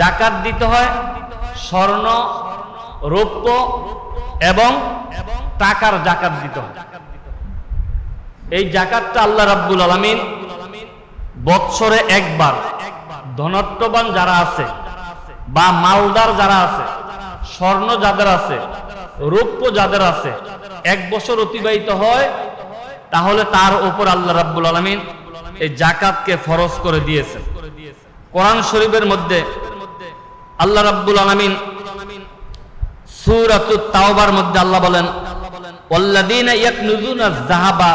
জাকাত দিতে হয়, স্বর্ণ, রৌপ্য এবং টাকার জাকাত দিতে হয়। এই জাকাতটা আল্লাহ রাব্বুল আলামিন বৎসরে একবার ধনত্ববান যারা আছে বা মালদার যারা আছে, স্বর্ণ যাদের আছে, রৌপ্য যাদের আছে, এক বছর অতিবাহিত হয়, তাহলে তার উপর আল্লাহ রাব্বুল আলামিন এই জাকাতকে ফরজ করে দিয়েছে কোরআন শরীফের মধ্যে আল্লাহ রাব্বুল আলামিন সূরাতুত তাওবার মধ্যে আল্লাহ বলেন, ওয়াল্লাযীনা ইয়াকনুজুনা যাহাবা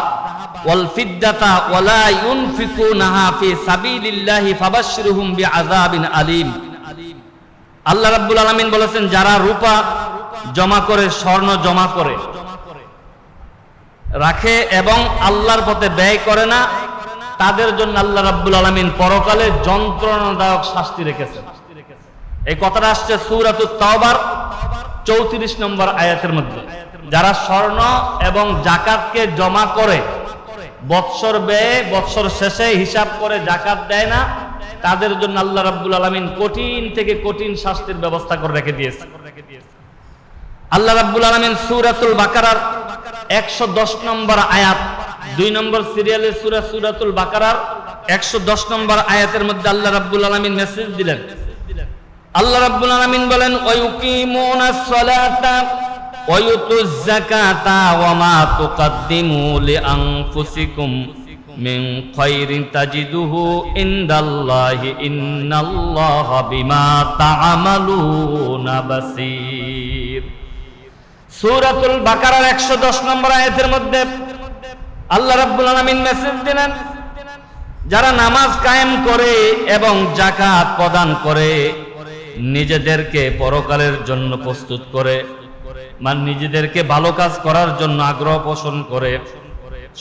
ওয়াল ফিদ্দাতা ওয়ালা ইউনফিকুনাহা ফি সাবিলিল্লাহি ফাবাশশিরহুম বিআযাবিন আলীম। আল্লাহ রাব্বুল আলামিন বলেছেন, যারা রূপা জমা করে, স্বর্ণ জমা করে, রাখে এবং আল্লাহর পথে ব্যয় করে না, তাদের জন্য আল্লাহ রাব্বুল আলামিন পরকালে যন্ত্রণাদায়ক শাস্তি রেখেছেন। এই কথাটা আসছে সূরাতুত তাওবার, চৌত্রিশ নম্বর আয়াতের মধ্যে। যারা স্বর্ণ এবং জাকাতকে জমা করে, বৎসর ব্যয়ে, বৎসর শেষে হিসাব করে জাকাত দেয় না, তাদের জন্য আল্লাহ রাব্বুল আলামিন কঠিন থেকে কঠিন শাস্তির ব্যবস্থা করে রেখে দিয়েছে। আল্লাহ রাব্বুল আলামিন সূরাতুল বাকারার 110 নম্বর আয়াত, দুই নম্বর সিরিয়ালের সূরা সূরাতুল বাকারার 110 নম্বর আয়াতের মধ্যে আল্লাহ রাব্বুল আলামিন মেসেজ দিলেন। আল্লাহ রাব্বুল আলামিন বলেন ওয়ায়ুকিমুনাস সালাতা ওয়ায়ুতুজ যাকাতা ওয়া মা তুকদ্দিমু লিআনফুসিকুম মিন খায়রিন তাজিদুহু ইনদাল্লাহি ইন্নাল্লাহা বিমা তা'মালুনা বাসীর। সূরাতুল বাকারার 110 নম্বর আয়াতের মধ্যে আল্লাহ রাব্বুল আলামিন মেসেজ দিলেন, যারা নামাজ কায়েম করে এবং জাকাত প্রদান করে নিজেদেরকে পরকালের জন্য প্রস্তুত করে মানে নিজেদেরকে ভালো কাজ করার জন্য আগ্রহ পোষণ করে,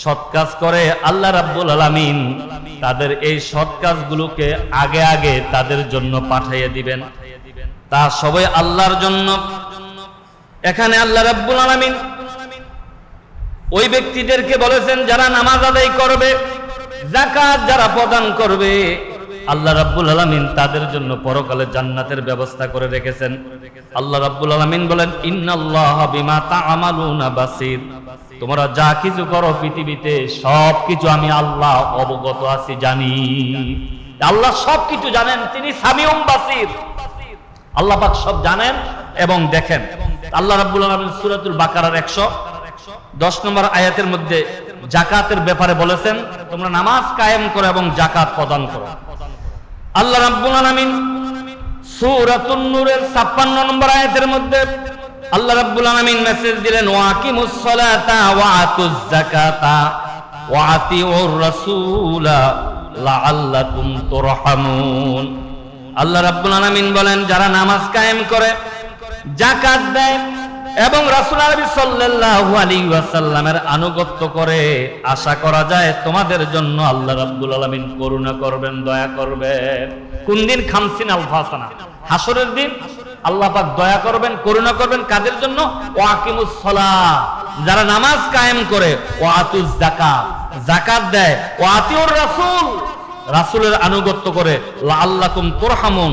সৎ কাজ করে আল্লাহ রাব্বুল আলামিন তাদের এই সৎ কাজগুলোকে আগে আগে তাদের জন্য পাঠাইয়ে দিবেন। তা সবাই আল্লাহর জন্য। এখানে আল্লাহ রাব্বুল আলামিন ওই ব্যক্তিদেরকে বলেছেন, যারা নামাজ আদায় করবে জাকাত যারা প্রদান করবে আল্লাহ রাব্বুল আলামিন তাদের জন্য পরকালে জান্নাতের ব্যবস্থা করে রেখেছেন। আল্লাহ রাব্বুল আলামিন বলেন, ইন্নাল্লাহা বিমা তা'মালুনা বাসীর। তোমরা যা কিছু করো পৃথিবীতে সব কিছু আমি আল্লাহ অবগত আছি, জানি। আল্লাহ সব কিছু জানেন, তিনি সামিউম বাসীর। আল্লাহ পাক সব জানেন এবং দেখেন। আল্লাহ রাব্বুল আলামিন সূরাতুল বাকারার 110 নম্বর আয়াতের মধ্যে জাকাতের ব্যাপারে বলেছেন, তোমরা নামাজ কায়েম করো এবং জাকাত প্রদান করো। আল্লাহ রাব্বুল আলামিন সূরাতুন নূরের 56 নম্বর আয়াতের মধ্যে আল্লাহ রাব্বুল আলামিন মেসেজ দিলেন, ওয়াকিমুস সালাতা ওয়া আতুজ যাকাতা ওয়া আতিউর রাসূলা লাআল্লাকুম তুরহামুন। আল্লাহ রাব্বুল আলামিন বলেন, যারা নামাজ কায়েম করে জাকাত দেয় এবং রাসূল আরবি সাল্লাল্লাহু আলাইহি ওয়াসাল্লামের আনুগত্য করে আশা করা যায় তোমাদের জন্য আল্লাহ রাব্বুল আলামিন করুণা করবেন, দয়া করবেন। কোন দিন? খামসিন আলফাসানা হাসরের দিন আল্লাহ পাক দয়া করবেন, করুণা করবেন কাদের জন্য? ওয়াকিমুস সালাহ যারা নামাজ কায়েম করে ওয়াতুজ যাকাত। যাকাত দেয়। ওয়াতিউর রাসূল। রাসূলের আনুগত্য করে, লাআল্লাকুম তুরহামুন।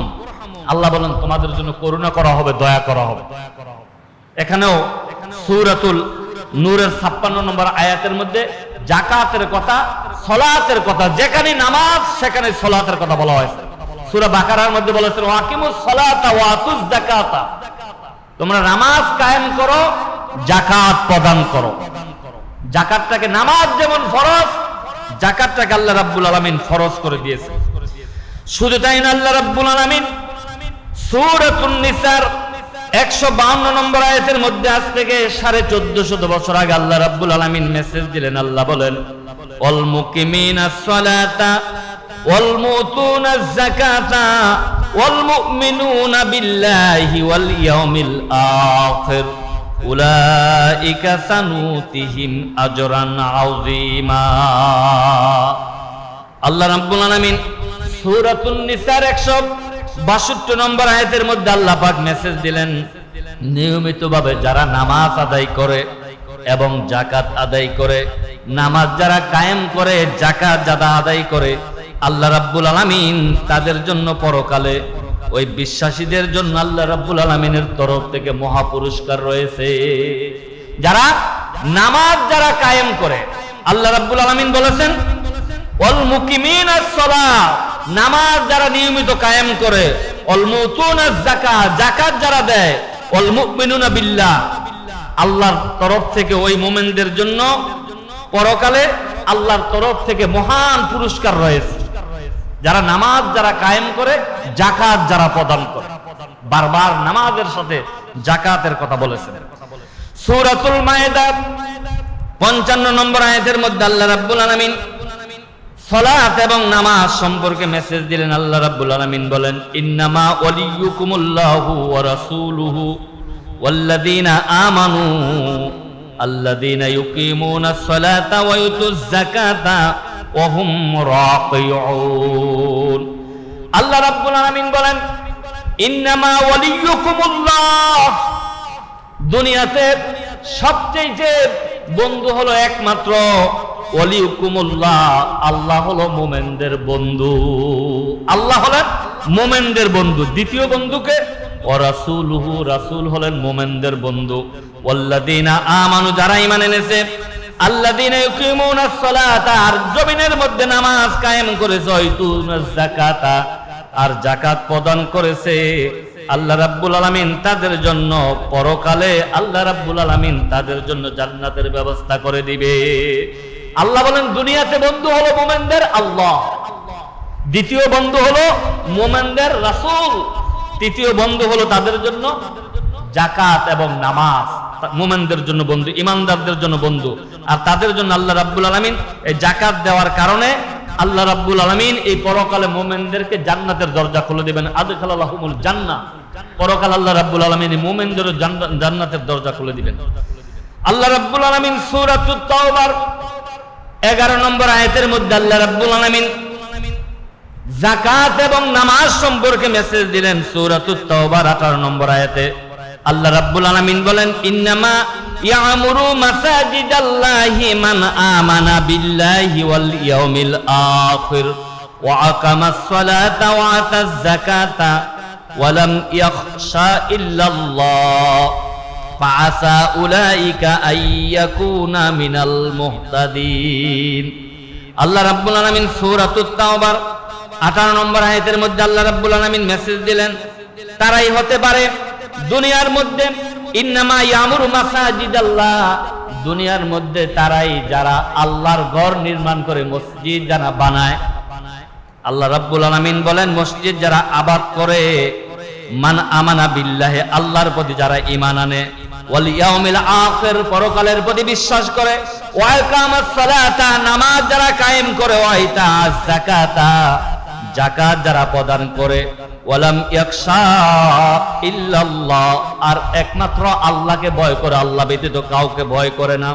আল্লাহ বলেন, তোমাদের জন্য করুণা করা হবে দয়া করা হবে, দয়া করা হবে। এখানেও সূরাতুল নূরের 56 নম্বর আয়াতের মধ্যে জাকাতের কথা, সলাতের কথা যেখানে নামাজ সেখানে সলাতের কথা বলা হয়েছে। সূরা বাকারার মধ্যে বলেছেন ওয়াকিমুস সালাতা ওয়া আতুজ যাকাতা। তোমরা নামাজ কায়েম করো জাকাত প্রদান করো। জাকাতটাকে নামাজ যেমন ফরজ জাকাতটাকে আল্লাহ রাব্বুল আলামিন ফরজ করে দিয়েছে। শুধু তাই না, আল্লাহ রাব্বুল আলামিন সূরাতুন নিসার একশো বাউন্ন নম্বর আয়াতের মধ্যে আজ থেকে সাড়ে চোদ্দ বছর আগে আল্লাহ রাব্বুল আলামিন মেসেজ দিলেন, আল্লাহ বলেন অল মুকিমিনা সালাতা, ওয়াল মুতুনা যাকাতা, ওয়াল মুমিনুনা বিল্লাহি ওয়াল ইয়াউমিল আখির, উলাইকা সানুতিহিম আজরান আযীমা। আল্লাহ রাব্বুল আলামিন সূরাতুন নিসার 162 নম্বর আয়াতের মধ্যে আল্লাহ পাক মেসেজ দিলেন, নিয়মিতভাবে যারা নামাজ আদায় করে এবং জাকাত আদায় করে, নামাজ যারা কায়েম করে জাকাত যারা আদায় করে, আল্লাহ রাব্বুল আলামিন তাদের জন্য পরকালে ওই বিশ্বাসীদের জন্য আল্লাহ রাব্বুল আলমিনের তরফ থেকে মহা পুরস্কার রয়েছে। যারা নামাজ যারা কায়েম করে, আল্লাহ রাব্বুল আলমিন বলেছেন অল মুকিমিন নামাজ যারা নিয়মিত কায়েম করে জাকাত যারা দেয় বিল্লাহ। আল্লাহর তরফ থেকে ওই মোমেনদের জন্য পরকালে আল্লাহর তরফ থেকে মহান পুরস্কার রয়েছে। যারা নামাজ যারা কায়েম করে জাকাত যারা প্রদান করে। বারবার নামাজের সাথে জাকাতের কথা বলেছেন। সূরাতুল মায়েদা পঞ্চান্ন নম্বর আয়াতের মধ্যে আল্লাহ রাব্বুল আলামিন সলাত এবং নামাজ সম্পর্কে মেসেজ দিলেন আল্লাহ রাব্বুল আলামিন বলেন, ইন্নামা ওয়ালিয়ুকুমুল্লাহু ওয়া রাসূলুহু ওয়াল্লাযীনা আমানু, আল্লাযীনা ইউকিমুনাস সলাতা ওয়া ইউতুজ যাকাতা ওয়া হুম রাকিউন। আল্লাহ রাব্বুল আলামিন বলেন, ইন্নামা ওয়ালিয়ুকুমুল্লাহ দুনিয়াতে সবচেয়ে বন্ধু হলো একমাত্র ওয়ালিউকুমুল্লাহ, আল্লাহ হলো মোমেনদের বন্ধু। আল্লাহ হলেন মোমেনদের বন্ধু। দ্বিতীয় বন্ধুকে ও রাসূলুহু রাসূল হলেন মোমেনদের বন্ধু। ওয়াল্লাযীনা আমানু, যারা ঈমান এনেছে আর মধ্যে নামাজ কায়েম করেছে আর জাকাত প্রদান করেছে। আল্লাহ তাদের জন্য পরকালে আল্লাহ রাব্বুল আলামিন তাদের জন্য জান্নাতের ব্যবস্থা করে দিবে। আল্লাহ বলেন, দুনিয়াতে বন্ধু হলো মোমেনদের আল্লাহ। দ্বিতীয় বন্ধু হলো মোমেনদের রাসূল। তৃতীয় বন্ধু হলো তাদের জন্য জাকাত এবং নামাজ। মোমেনদের জন্য বন্ধু, ইমানদারদের জন্য বন্ধু। আর তাদের জন্য আল্লাহ রাব্বুল আলামিন এই জাকাত দেওয়ার কারণে আল্লাহ রাব্বুল আলামিন এই পরকালে মোমেনদেরকে জান্নাতের দরজা খুলে দিবেন। আদখালাহুমুল জান্নাহ পরকাল আল্লাহ রাব্বুল আলামিন মোমেনদের জান্নাতের দরজা খুলে দিবেন। আল্লাহ রাব্বুল আলামিন সূরাতুত তাওবার 11 নম্বর আয়াতের মধ্যে আল্লাহ রাব্বুল আলামিন জাকাত এবং নামাজ সম্পর্কে মেসেজ দিলেন তাওবার 18 নম্বর আয়াতে। আল্লাহ রাব্বুল আলামিন বলেন, ইন্নামা ইয়ামুরু মাসাজিদাল্লাহি মান আমানা বিল্লাহি ওয়াল ইয়াউমিল আখির ওয়া আকামাস সালাতা ওয়া আতাজ ওয়া লাম ইয়াখশা ইল্লাল্লাহ। ফাআসা উলাইকা আইয়াকুনা মিনাল মুহতাদিন। আল্লাহ রাব্বুল আলামিন সূরাতুত তাওবার 18 নম্বর আয়াতের মধ্যে আল্লাহ রাব্বুল আলামিন মেসেজ দিলেন, তারাই হতে পারে দুনিয়ার মধ্যে। ইন্নামা ইয়ামুরু মাসাজিদাল্লাহ। দুনিয়ার মধ্যে তারাই যারা আল্লাহর ঘর নির্মাণ করে মসজিদ যারা বানায়। আল্লাহ রাব্বুল আলামিন বলেন, মসজিদ যারা আবাদ করে, মান আমানা বিল্লাহে, আল্লাহর প্রতি যারা ইমান আনে। ওয়াল ইয়াউমিল পরকালের প্রতি বিশ্বাস করে। ওয়া নামাজ যারা কায়েম করে ওয়া ইতাজ যাকাতা যারা প্রদান করে। আর একমাত্র আল্লাহকে ভয় করে, আল্লাহ ব্যতীত কাউকে ভয় করে না।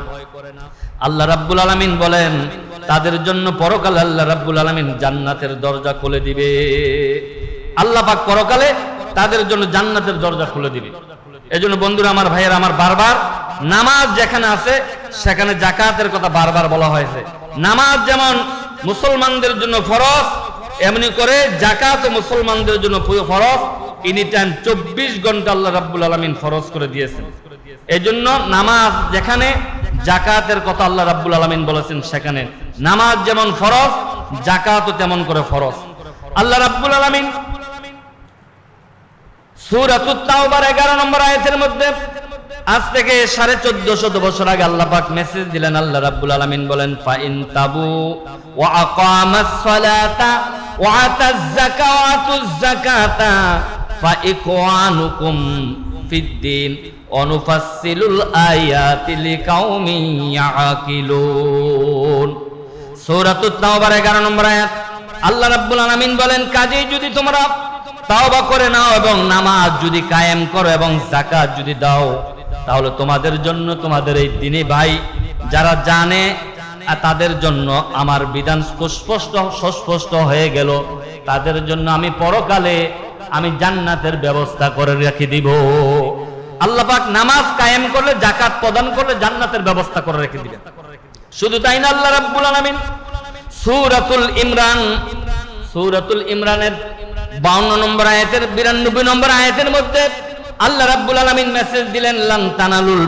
আল্লাহ রাব্বুল আলামিন বলেন, তাদের জন্য পরকালে আল্লাহ রাব্বুল আলামিন জান্নাতের দরজা খুলে দিবে। আল্লাহ পাক পরকালে তাদের জন্য জান্নাতের দরজা খুলে দিবে। এজন্য বন্ধুরা, আমার ভাইয়ের, আমার বারবার নামাজ যেখানে আছে, সেখানে জাকাতের কথা বারবার বলা হয়েছে। নামাজ যেমন মুসলমানদের জন্য ফরজ, এমনি করে জাকাত মুসলমানদের জন্য ফরজ। এনি টাইম চব্বিশ ঘণ্টা আল্লাহ রাব্বুল আলমিন ফরজ করে দিয়েছেন। এই জন্য নামাজ যেখানে জাকাতের কথা আল্লাহ রাব্বুল আলমিন বলেছেন, সেখানে। নামাজ যেমন ফরজ জাকাতও তেমন করে ফরজ। আল্লাহ রাব্বুল আলমিন সুরাতুত তাওবার 11 নম্বর আয়াতের মধ্যে, আজ থেকে সাড়ে চোদ্দ শত বছর আগে আল্লাহ পাক মেসেজ দিলেন, আল্লাহ রাব্বুল আলামিন বলেন, ফাইন তাবু ফিদ্দিন অনুফাসসিলুল আয়াতি লিকাউমিন ইয়াকিলুন। সূরাতুত তাওবার 11 নম্বর আয়াত, আল্লাহ রাব্বুল আলামিন বলেন, কাজেই যদি তোমরা তাওবা করে নাও এবং নামাজ যদি কায়েম করো এবং জাকাত যদি দাও, তাহলে তোমাদের জন্য তোমাদের এই দিনে ভাই, যারা জানে তাদের জন্য আমার বিধান সুস্পষ্ট সুস্পষ্ট হয়ে গেল। তাদের জন্য আমি পরকালে আমি জান্নাতের ব্যবস্থা করে রেখে দিব। আল্লাহ পাক নামাজ কায়েম করলে জাকাত প্রদান করলে জান্নাতের ব্যবস্থা করে রেখে দিবেন। শুধু তাই না, আল্লাহ রাব্বুল আলামিন সূরাতুল ইমরান, সূরাতুল ইমরানের বাউন্ন নম্বর আয়াতের, বিরানব্বই নম্বর আয়াতের মধ্যে আল্লাহ রাব্বুল আলামিন মেসেজ দিলেন, লান তানালুল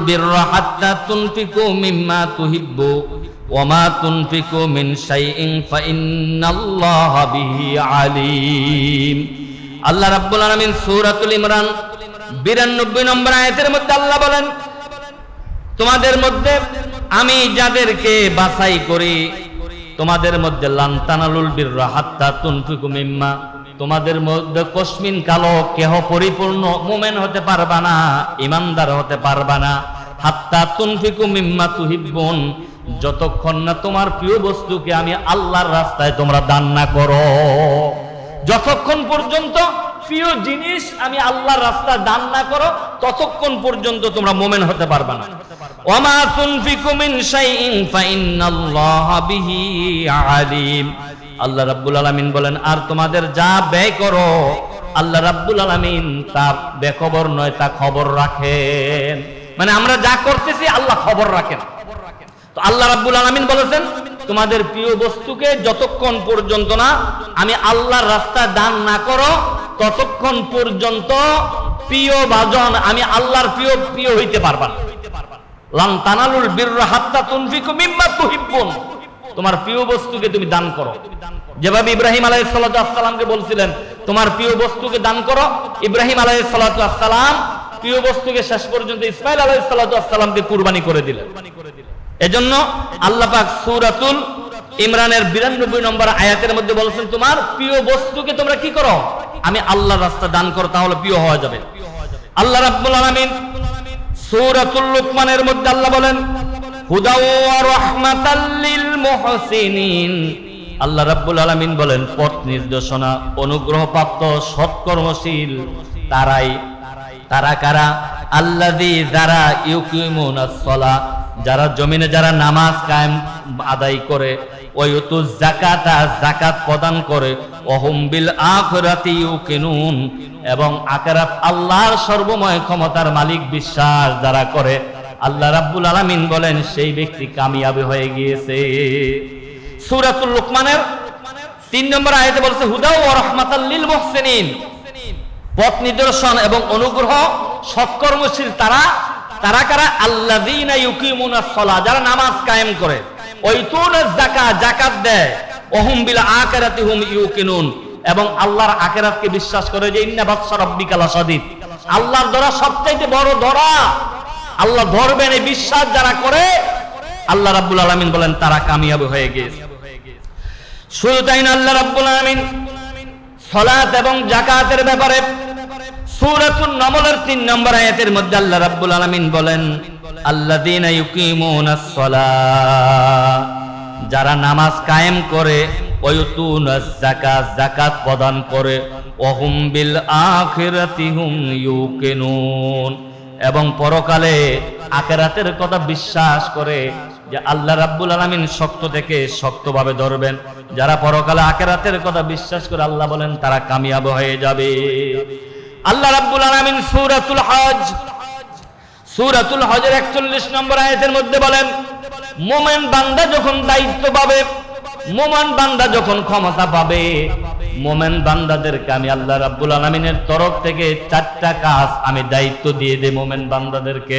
হাত্তা তুনফিকু মিম্মা তুহিব্বু ওয়া মা তুনফিকু মিন শাইইন ফাইন্নাল্লাহা বিহি আলিম। আল্লাহ রাব্বুল আলামিন সূরাতুল ইমরান 92 নম্বর আয়াতের মধ্যে আল্লাহ বলেন, তোমাদের মধ্যে আমি যাদেরকে বাছাই করি, তোমাদের মধ্যে লান্তানালুল বিররা হাত্তা তুনফিকু মিম্মা তোমাদের মধ্যে কসমিন কালো কেহ পরিপূর্ণ মোমেন হতে পারবা না, ইমানদার হতে পারবা না। হাত্তা তুনফিকু মিম্মা তুহিব্বুন, যতক্ষণ না তোমার প্রিয় বস্তুকে আমি আল্লাহর রাস্তায় তোমরা দান না করো। যতক্ষণ পর্যন্ত প্রিয় জিনিস আমি আল্লাহর রাস্তায় দান না করো, ততক্ষণ পর্যন্ত তোমরা মোমেন হতে পারবে না। ওমা তুনফিকু মিন শাইইন, ফাইন্নাল্লাহা বিহি আলিম। আল্লাহ রাব্বুল আলামিন বলেন, আর তোমাদের যা ব্যয় করো, আল্লাহ রাব্বুল আলামিন তা বেখবর নয়, তা খবর রাখেন। মানে আমরা যা করতেছি, আল্লাহ খবর রাখেন। তো আল্লাহ রাব্বুল আলামিন বলেছেন, তোমাদের প্রিয় বস্তুকে যতক্ষণ পর্যন্ত না আমি আল্লাহর রাস্তায় দান না করো, ততক্ষণ পর্যন্ত প্রিয় ভাজন আমি আল্লাহর প্রিয় প্রিয় হইতে পারবা না। তানালুল বিররা হাত্তা তুনফিকু মিম্মা তুহিব্বুন। তোমার প্রিয় বস্তুকে তুমি দান করো। যেভাবে ইব্রাহিম আলাইহিস সালাতু বলছিলেন, তোমার প্রিয় বস্তুকে দান করো। ইব্রাহিম আলাইহিস সালাতু প্রিয় বস্তুকে শেষ পর্যন্ত ইসমাইল আলাইহিস সালাতু কুরবানি করে দিলেন। এজন্য আল্লাহ পাক সূরাতুল ইমরানের 92 নম্বর আয়াতের মধ্যে বলেছেন, তোমার প্রিয় বস্তুকে তোমরা কি করো? আমি আল্লাহর রাস্তা দান করো, তাহলে প্রিয় হওয়া যাবে। আল্লাহ রাব্বুল আলামিন সূরাতুল লুকমানের মধ্যে আল্লাহ বলেন, হুদা ওয়া রাহমাতাল লিল মুহসিনিন আল্লাহ রাব্বুল আলামিন বলেন, পথ নির্দেশনা, অনুগ্রহপ্রাপ্ত, সৎকর্মশীল, তারাই, তারা কারা? আল্লাযী যারা ইউকিমুনাস যারা জমিনে যারা নামাজ কায়েম আদায় করে, ওয়ুতু জাকাতা জাকাত প্রদান করে, ওহুম বিল আখিরাতি ইউকিনুন, এবং আখিরাত আল্লাহর সর্বময় ক্ষমতার মালিক, বিশ্বাস যারা করে আল্লাহ রাব্বুল আলামিন বলেন, সেই ব্যক্তি কামিয়াবি হয়ে গিয়েছে। সূরাতুল লুকমানের তিন নম্বর আয়াতে বলছে হুদা ও রহমাতাল লিল মুহসিনিন। পথ নিদর্শন এবং অনুগ্রহ সৎকর্মশীল তারা তারা কারা? আল্লাযীনা ইউকিমুনাস সালাহ যারা নামাজ কায়েম করে। ওয়াইতুনাজ যাকাত যাকাত দেয়। ওহুম বিল আখিরাতি হুম ইউকিনুন। এবং আল্লাহর আখিরাতকে বিশ্বাস করে যে, ইন্না বাদশা রাব্বিকা লাসাদিদ আল্লাহর ধরা সবচাইতে বড় ধরা আল্লাহ ধরবেন এই বিশ্বাস যারা করে, আল্লাহ রাব্বুল আলামিন বলেন, তারা কামিয়াব হয়ে গিয়েছে। শুধু তাই না, আল্লাহ রাব্বুল আলামিন সালাত এবং যাকাতের ব্যাপারে সূরাতুন নমলের 3 নম্বর আয়াতের মধ্যে আল্লাহ রাব্বুল আলামিন বলেন, আল্লাযীনা ইউকিমুনাস সালাহ যারা নামাজ কায়েম করে ওয়ুতুনাজ যাকাত যাকাত প্রদান করে, ওহুম বিল আখিরাতি হুম ইউকিনুন। এবং পরকালে আখেরাতের কথা বিশ্বাস করে যে আল্লাহ রাব্বুল আলামিন শক্ত থেকে শক্তভাবে ধরবেন। যারা পরকালে আখেরাতের কথা বিশ্বাস করে আল্লাহ বলেন, তারা কামিয়াব হয়ে যাবে। আল্লাহ রাব্বুল আলামিন সূরাতুল হজ, সূরাতুল হজের 41 নম্বর আয়াতের মধ্যে বলেন, মোমেন বান্দা যখন দায়িত্ব পাবে, মোমান বান্দা যখন ক্ষমতা পাবে মোমেন বান্দাদেরকে আমি আল্লাহ রাব্বুল আলামিনের তরফ থেকে চারটা কাজ আমি দায়িত্ব দিয়ে দেই মোমেন বান্দাদেরকে।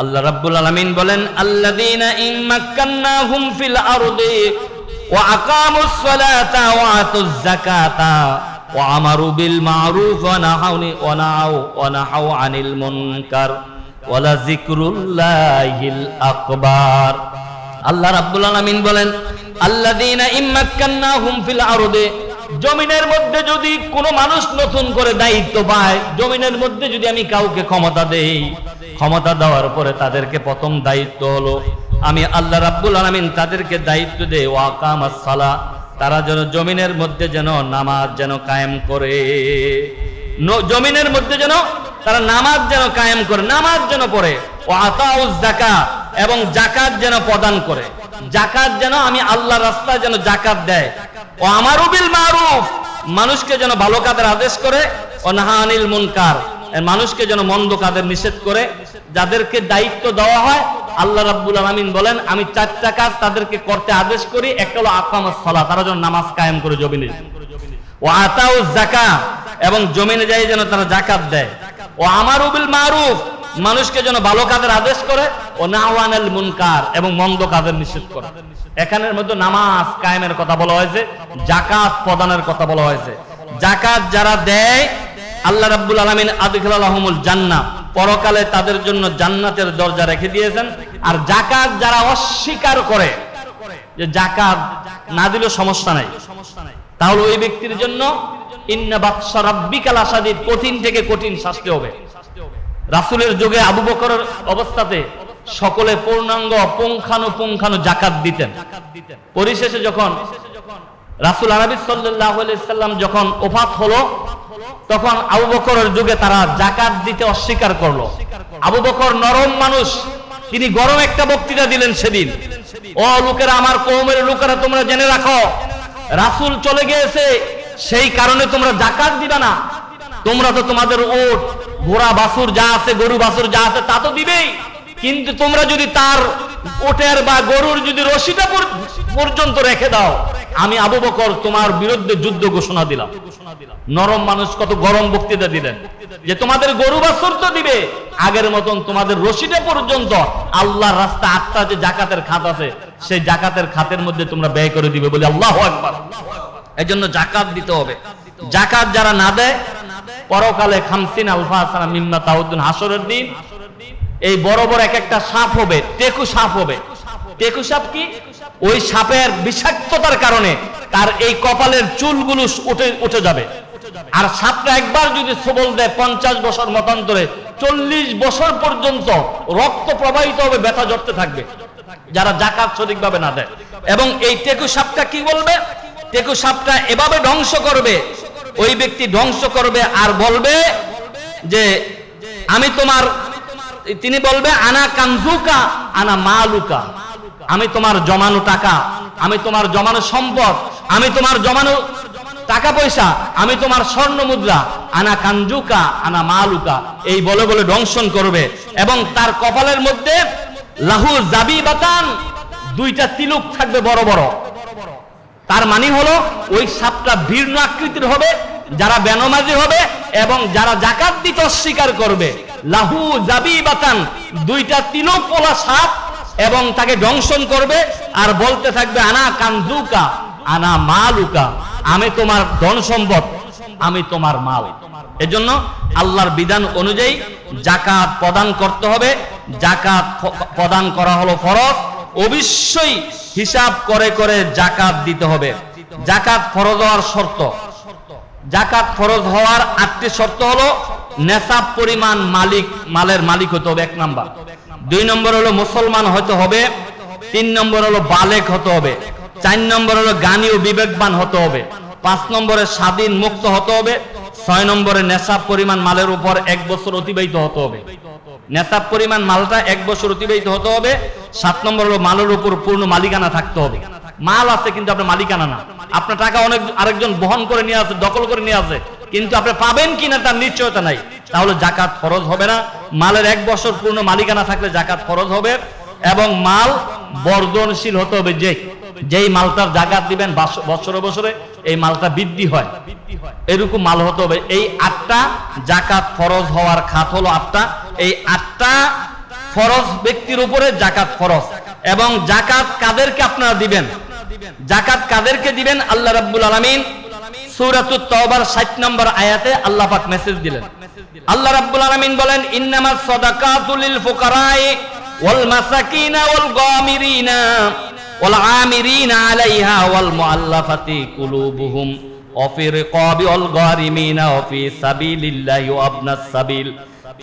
আল্লাহ রাব্বুল আলামিন বলেন, আল্লাযীনা ইন মাক্কান্নাহুম ফিল আরদি ওয়া আকামুস সালাতা ওয়া আতুজ যাকাতা ওয়া আমারু বিল মা'রুফ ওয়া নাহাউনি ওয়া নাহাউ ওয়া নাহাউ আনিল মুনকার ওয়ালা যিকরুল্লাহিল আকবার। আল্লাহ রাব্বুল আলামিন বলেন, আল্লাযীনা ইম্মাক্কান্নাহুম ফিল আরদে জমিনের মধ্যে যদি কোনো মানুষ নতুন করে দায়িত্ব পায়, জমিনের মধ্যে যদি আমি কাউকে ক্ষমতা দেই, ক্ষমতা দেওয়ার পরে তাদেরকে প্রথম দায়িত্ব হলো, আমি আল্লাহ রাব্বুল আলামিন তাদেরকে দায়িত্ব দেই ওয়াকামাস সালা, তারা যেন জমিনের মধ্যে যেন নামাজ যেন কায়েম করে। জমিনের মধ্যে যেন তারা নামাজ যেন কায়েম করে, নামাজ যেন পড়ে ও আতাউজ জাকা এবং জাকাত যেন প্রদান করে। জাকাত যেন আমি আল্লাহ রাস্তায় যেন জাকাত দেয় ও আমার বিল মারুফ। মানুষকে যেন ভালো কাজের আদেশ করে, ও নাহানিল মুনকার। মানুষকে যেন মন্দ কাজের নিষেধ করে, যাদেরকে দায়িত্ব দেওয়া হয়, আল্লাহ রাব্বুল আলামিন বলেন, আমি চারটা কাজ তাদেরকে করতে আদেশ করি, একটা হলো আকামাস সালাহ তারা যেন নামাজ কায়েম করে জমিনে। ও আতাউ জাকা এবং জমিনে যাই যেন তারা জাকাত দেয়। ও আমার উবিল মারুফ মানুষকে যেন ভালো কাজের আদেশ করে ও নাওয়ানাল মুনকার এবং মন্দ কাজের নিষেধ করে। এখানের মধ্যে নামাজ কায়েমের কথা বলা হয়েছে জাকাত প্রদানের কথা বলা হয়েছে। জাকাত যারা দেয়, আল্লাহ রাব্বুল আলামিন আদখিলাহুমুল জান্নাহ, পরকালে তাদের জন্য জান্নাতের দরজা রেখে দিয়েছেন। আর জাকাত যারা অস্বীকার করে, যে জাকাত না দিলেও সমস্যা নাই। তাহলে ওই ব্যক্তির জন্য ইন্না বাদশা রাব্বিকাল আসাদিদ কঠিন থেকে কঠিন শাস্তি হবে। রাসূলের যুগে আবু বকরের অবস্থাতে সকলে পূর্ণাঙ্গ পুঙ্খানু পুঙ্খানুপুঙ্খানু জাকাত দিতেন। পরিশেষে যখন রাসূল আরবি সাল্লাম যখন ওফাত হলো, তখন আবু বকরের যুগে তারা জাকাত দিতে অস্বীকার করল। আবু বকর নরম মানুষ, তিনি গরম একটা বক্তৃতা দিলেন সেদিন। ও লোকেরা, আমার কৌমের লোকেরা, তোমরা জেনে রাখো, রাসূল চলে গিয়েছে, সেই কারণে তোমরা জাকাত দিবা না। তোমরা তো তোমাদের ওট ঘোড়া বাছুর যা আছে, গরু, বাছুর যা আছে, তা তো দিবেই। কিন্তু তোমরা যদি তার ওটের বা গরুর যদি রশিটা পর্যন্ত রেখে দাও, আমি আবু বকর তোমার বিরুদ্ধে যুদ্ধ ঘোষণা দিলাম। নরম মানুষ কত গরম বক্তৃতা দিলেন। যে তোমাদের গরু, বাছুর তো দিবে। আগের মতন তোমাদের রশিটা পর্যন্ত আল্লাহর রাস্তা আটটা যে জাকাতের খাত আছে, সেই জাকাতের খাতের মধ্যে তোমরা ব্যয় করে দিবে বলে আল্লাহ একবার এই জন্য জাকাত দিতে হবে। জাকাত যারা না দেয় পরকালে খামসিন আলফা হাসানা মিম্মা তাউদ্দিন হাসরের দিন। এই বড় বড় এক একটা সাপ হবে, টেকু সাপ হবে। টেকু সাপ কি? ওই সাপের বিষাক্ততার কারণে তার এই কপালের চুলগুলো উঠে উঠে যাবে। আর সাপটা একবার যদি সবল দেয় পঞ্চাশ বছর মতান্তরে, চল্লিশ বছর পর্যন্ত রক্ত প্রবাহিত হবে, ব্যথা জড়তে থাকবে। যারা জাকাত সঠিকভাবে না দেয়। এবং এই টেকু সাপটা কি বলবে? টেকু সাপটা এভাবে ধ্বংস করবে ওই ব্যক্তি ধ্বংস করবে আর বলবে যে আমি তোমার তিনি বলবে, আনা কানজুকা, আনা মালুকা। আমি তোমার জমানো টাকা, আমি তোমার জমানো সম্পদ, আমি তোমার জমানো টাকা পয়সা, আমি তোমার স্বর্ণ মুদ্রা। আনা কাঞ্জুকা আনা মালুকা। এই বলে বলে দংশন করবে। এবং তার কপালের মধ্যে লাহু জাবি বাতান দুইটা তিলুক থাকবে বড় বড়। তার মানে হলো, ওই সাপটা ভিন্ন আকৃতির হবে, যারা বেনমাজি হবে এবং যারা জাকাত দিতে অস্বীকার করবে। লাহু জাবি বাতান দুইটা তিলক পোলা সাপ এবং তাকে দংশন করবে আর বলতে থাকবে, আনা কান্দুকা আনা মালুকা, আমি তোমার ধন সম্পদ, আমি তোমার মাল। এজন্য আল্লাহর বিধান অনুযায়ী জাকাত প্রদান করতে হবে। জাকাত প্রদান করা হলো ফরজ। অবশ্যই হিসাব করে করে জাকাত দিতে হবে। জাকাত ফরজ হওয়ার শর্ত। জাকাত ফরজ হওয়ার আটটি শর্ত হলো নেশাব পরিমাণ মালিক, মালের মালিক হতে হবে এক নাম্বার। দুই নম্বর হলো মুসলমান হতে হবে। তিন নম্বর হলো বালেক হতে হবে। চার নম্বর হলো জ্ঞানী ও বিবেকবান হতে হবে। পাঁচ নম্বরে স্বাধীন মুক্ত হতে হবে। ছয় নম্বরে নেশাব পরিমাণ মালের উপর এক বছর অতিবাহিত হতে হবে। নেশাব পরিমাণ মালটা এক বছর অতিবাহিত হতে হবে। সাত নম্বর হলো মালের উপর পূর্ণ মালিকানা থাকতে হবে। মাল আছে কিন্তু আপনার মালিকানা না। আপনার টাকা অনেক আরেকজন বহন করে নিয়ে আসে, দখল করে নিয়ে আসে। কিন্তু আপনি পাবেন কিনা তার নিশ্চয়তা নাই। তাহলে জাকাত ফরজ হবে না। মালের এক বছর পূর্ণ মালিকানা থাকলে জাকাত ফরজ হবে এবং মাল বর্ধনশীল হতে হবে যে যেই মালটার জাকাত দিবেন বছরে বছরে এই মালটা বৃদ্ধি হয়। এরকম মাল হতে হবে। এই আটটা জাকাত ফরজ হওয়ার খাত হলো আটটা। এই আটটা ফরজ ব্যক্তির উপরে জাকাত ফরজ এবং জাকাত কাদেরকে আপনারা দিবেন জাকাত কাদেরকে দিবেন আল্লাহ রাব্বুল আলামিন সূরাতুত তওবার 60 নম্বর আয়াতে আল্লাহ পাক মেসেজ দিলেন আল্লাহ রাব্বুল আলামিন বলেন ইন্নামাস সাদাকাতু লিল ফুকারাই ওয়াল মাসাকিনা ওয়াল গামিরিনা ওয়াল আমিরিনা আলাইহা ওয়াল মুআল্লাফাতি কুলুবুহুম وفي رقاب والغارمين وفي سبيل الله وابن السبيل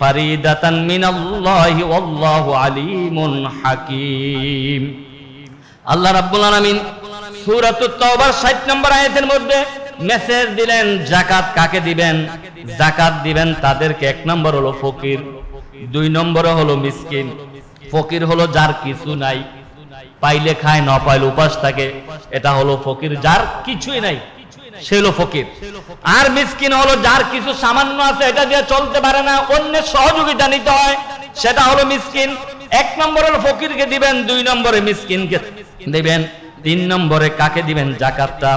ফারিদাতান মিনাল্লাহি ওয়াল্লাহু আলিমুন হাকীম। আল্লাহ রাব্বুল আলামিন সূরাতুত তাওবার 60 নম্বর আয়াতের মধ্যে মেসেজ দিলেন, জাকাত কাকে দিবেন? জাকাত দিবেন তাদেরকে, এক নম্বর হলো ফকির, দুই নম্বর হলো মিসকিন। ফকির হলো যার কিছু নাই, পাইলে খায়, না পাইলে উপাস থাকে। এটা হলো ফকির যার কিছুই নাই। সে হলো ফকির। আর মিসকিন হলো যার কিছু সামান্য আছে, এটা দিয়ে চলতে পারে না সহযোগিতা নিতে হয়। সেটা হলো মিসকিন। এক ফকিরকে দিবেন, দুই নম্বরে মিসকিনকে দিবেন, তিন নম্বরে কাকে দিবেন? জাকাতটা।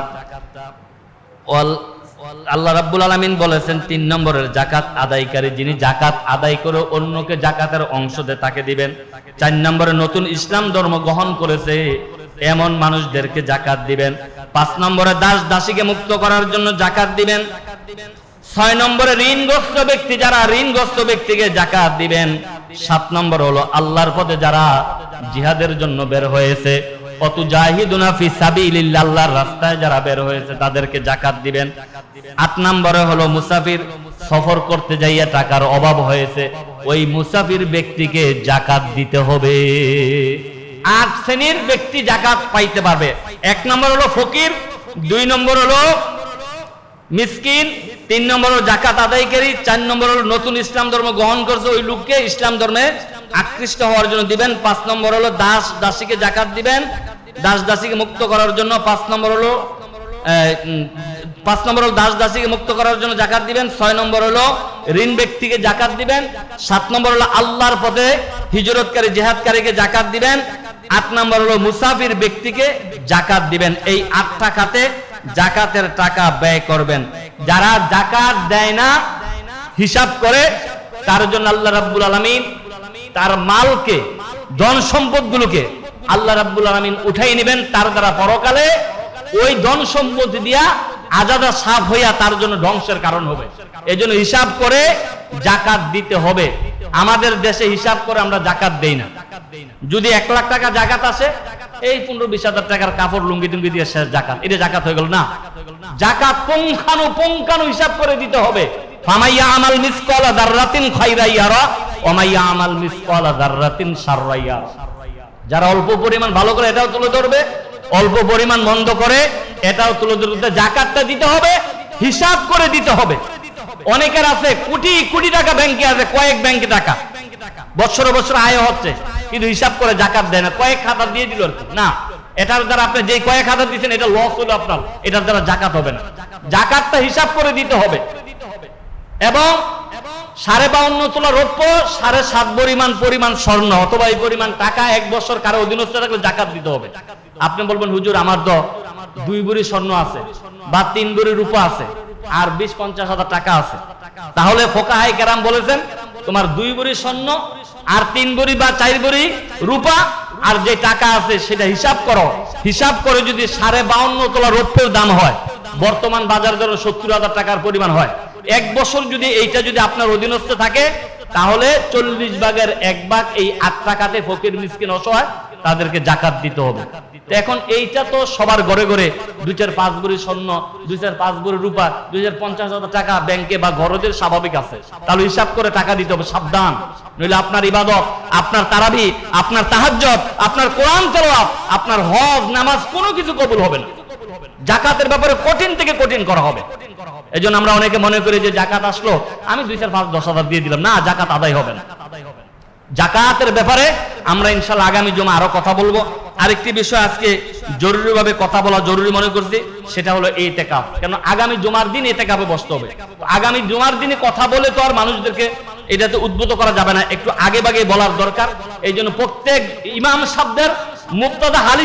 আল্লাহ রাব্বুল আলামিন বলেছেন, তিন নম্বরের জাকাত আদায়কারী যিনি জাকাত আদায় করে অন্যকে জাকাতের অংশ দেয় তাকে দিবেন। চার নম্বরে নতুন ইসলাম ধর্ম গ্রহণ করেছে, এমন মানুষদেরকে জাকাত দিবেন। পাঁচ নম্বরে দাস দাসীকে মুক্ত করার জন্য জাকাত দিবেন। ছয় নম্বরে ঋণগ্রস্ত ব্যক্তি, যারা ঋণগ্রস্ত ব্যক্তিকে জাকাত দিবেন, সাত নম্বর হলো আল্লাহর পথে যারা জিহাদের জন্য বের হয়েছে। অতু জাহিদুনা ফি সাবিলিল্লাহ, আল্লাহর রাস্তায় যারা বের হয়েছে, তাদেরকে জাকাত দিবেন। আট নম্বরে হলো মুসাফির, সফর করতে যাইয়া টাকার অভাব হয়েছে। ওই মুসাফির ব্যক্তিকে জাকাত দিতে হবে। আট শ্রেণির ব্যক্তি জাকাত পাইতে পারবে। এক নম্বর হলো ফকির, দুই নম্বর হলো মিসকিন, তিন নম্বর হলো জাকাত আদায়কারী, চার নম্বর হলো নতুন ইসলাম ধর্ম গ্রহণ করছে, ওই লোককে ইসলাম ধর্মে আকৃষ্ট হওয়ার জন্য দিবেন। পাঁচ নম্বর হলো দাস দাসীকে জাকাত দিবেন, দাস দাসীকে মুক্ত করার জন্য পাঁচ নম্বর হলো পাঁচ নম্বর হলো দাস দাসীকে মুক্ত করার জন্য জাকাত দিবেন, ছয় নম্বর হলো ঋণ ব্যক্তিকে জাকাত দিবেন, সাত নম্বর হলো আল্লাহর পথে হিজরতকারী, জেহাদকারীকে জাকাত দিবেন আট নম্বর হলো মুসাফির ব্যক্তিকে জাকাত দিবেন। এই আটটা খাতে জাকাতের টাকা ব্যয় করবেন। যারা জাকাত দেয় না, হিসাব করে, তার জন্য আল্লাহ রাব্বুল আলামিন তার মালকে, ধন সম্পদগুলোকে আল্লাহ রাব্বুল আলামিন উঠাই নেবেন তার দ্বারা পরকালে। ওই ধন সম্পত্তি দিয়া আজাদা সাফ হইয়া তার জন্য ধ্বংসের কারণ হবে। এই জন্য হিসাব করে জাকাত দিতে হবে। আমাদের দেশে হিসাব করে আমরা জাকাত দেই না। যদি এক লাখ টাকা জাকাত আসে এই পনেরো বিশ হাজার টাকার কাপড় লুঙ্গি টুঙ্গি দিয়ে শেষ জাকাত। এটা জাকাত হয়ে গেল না? জাকাত পুঙ্খানু পুঙ্খানু হিসাব করে দিতে হবে। যারা অল্প পরিমাণ ভালো করে এটাও তুলে ধরবে, অল্প পরিমাণ মন্দ করে এটাও তুলে ধরতে জাকাতটা দিতে হবে, হিসাব করে দিতে হবে। অনেকের আছে, কোটি কোটি টাকা ব্যাংকে আছে, কয়েক ব্যাংকে টাকা। বছর বছর আয় হচ্ছে। কিন্তু হিসাব করে জাকাত দেয় না। কয়েক খাতা দিয়ে দিল আর কি। না, এটার দ্বারা আপনি যে কয়েক হাজার দিচ্ছেন এটা লস হলো আপনার। এটার দ্বারা জাকাত হবে না। জাকাতটা হিসাব করে দিতে হবে। এবং সাড়ে বাউন্ন তোলা রৌপ্য, সাড়ে সাত পরিমাণ পরিমাণ স্বর্ণ অথবা এই পরিমাণ টাকা এক বছর কারও অধীনস্থ থাকলে জাকাত দিতে হবে। আপনি বলবেন, হুজুর, আমার তো দুই বুড়ি স্বর্ণ আছে বা তিন বুড়ি রূপা আছে, আর বিশ পঞ্চাশ হাজার টাকা আছে। তাহলে ফোকা হাই কেরাম বলেছেন তোমার দুই বড়ি স্বর্ণ আর তিন বড়ি বা চার বড়ি রূপা, আর যে টাকা আছে সেটা হিসাব করো। হিসাব করে যদি সাড়ে বাউন্ন তোলা রৌপ্যের দাম হয়, বর্তমান বাজার ধরো সত্তর হাজার টাকার পরিমাণ হয়। এক বছর যদি এইটা যদি আপনার অধীনস্থ থাকে, তাহলে চল্লিশ ভাগের এক ভাগ এই আট টাকাতে ফকির মিসকিন অসহায় তাদেরকে জাকাত দিতে হবে। এখন এইটা তো সবার ঘরে ঘরে দুই চার পাঁচ বুড়ি স্বর্ণ, দুই চার পাঁচ বুড়ি রূপা, দুই চার পঞ্চাশ হাজার টাকা ব্যাংকে বা ঘরদের স্বাভাবিক আছে। তাহলে হিসাব করে টাকা দিতে হবে, সাবধান। নইলে আপনার ইবাদত, আপনার তারাবি, আপনার তাহাজ্জত আপনার কোরআন তেলাওয়াত, আপনার হজ, নামাজ কোনো কিছু কবুল হবে না। জাকাতের ব্যাপারে কঠিন থেকে কঠিন করা হবে। এই আমরা অনেকে মনে করি যে জাকাত আসলো, আমি দুই চার পাঁচ দশ হাজার দিয়ে দিলাম। না, জাকাত আদায় হবে না। জাকাতের ব্যাপারে আমরা ইনশাল্লাহ আগামী জমা আরও কথা বলব। আরেকটি বিষয় আজকে জরুরিভাবে কথা বলা জরুরি মনে করছি, সেটা হলো এই টেকাপ কেন আগামী জমার দিন এই টেকাপে বসতে হবে। আগামী জমার দিনে কথা বলে তো আর মানুষদেরকে এটাতে উদ্ভূত করা যাবে না। একটু আগে বাগে বলার দরকার। এই জন্য প্রত্যেক ইমাম শব্দের মুক্তদা হালি